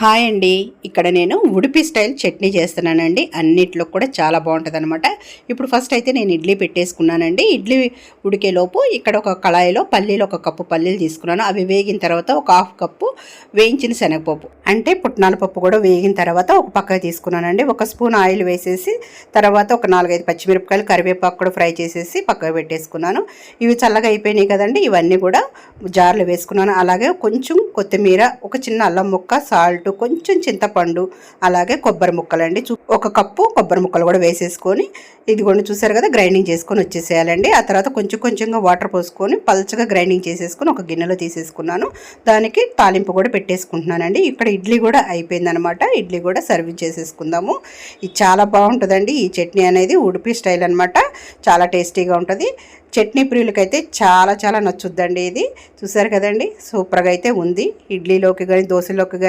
Hi అండి. ఇక్కడ నేను ఉడిపి స్టైల్ చట్నీ చేస్తున్నానండి. అన్నిట్లో కూడా చాలా బాగుంటుంది అనమాట ఇప్పుడు ఫస్ట్ అయితే నేను ఇడ్లీ పెట్టేసుకున్నానండి. ఇడ్లీ ఉడికేలోపు ఇక్కడ ఒక కళాయిలో పల్లీలు ఒక కప్పు పల్లీలు తీసుకున్నాను. అవి వేగిన తర్వాత ఒక హాఫ్ కప్పు వేయించిన శనగపప్పు. అంటే పుట్నాల పప్పు కూడా వేగిన తర్వాత ఒక పక్కకు తీసుకున్నానండి. ఒక స్పూన్ ఆయిల్ వేసేసి తర్వాత ఒక నాలుగైదు పచ్చిమిరపకాయలు కరివేపాకు కూడా ఫ్రై చేసేసి పక్కకు పెట్టేసుకున్నాను. ఇవి చల్లగా అయిపోయినాయి కదండి. ఇవన్నీ కూడా జార్లో వేసుకున్నాను. అలాగే కొంచెం కొత్తిమీర ఒక చిన్న అల్లం ముక్క సాల్ట్ కొంచెం చింతపండు అలాగే కొబ్బరి ముక్కలండి. చూ- ఒక కప్పు కొబ్బరి ముక్కలు కూడా వేసేసుకొని ఇది కూడా చూసారు కదా గ్రైండింగ్ చేసుకొని వచ్చేసేయాలండి. ఆ తర్వాత కొంచెం కొంచెంగా వాటర్ పోసుకొని పల్చగా గ్రైండింగ్ చేసేసుకొని ఒక గిన్నెలో తీసేసుకున్నాను. దానికి తాలింపు కూడా పెట్టేసుకుంటున్నానండి. ఇక్కడ ఇడ్లీ కూడా అయిపోయిందనమాట. ఇడ్లీ కూడా సర్వ్ చేసేసుకుందాము. ఇది చాలా బాగుంటుందండి. ఈ చట్నీ అనేది ఉడిపి స్టైల్ అనమాట. చాలా టేస్టీగా ఉంటుంది. చట్నీ ప్రియులకైతే చాలా చాలా నచ్చుద్దండి ఇది. చూసారు కదండి సూపర్గా అయితే ఉంది. ఇడ్లీలోకి కానీ దోశలోకి కానీ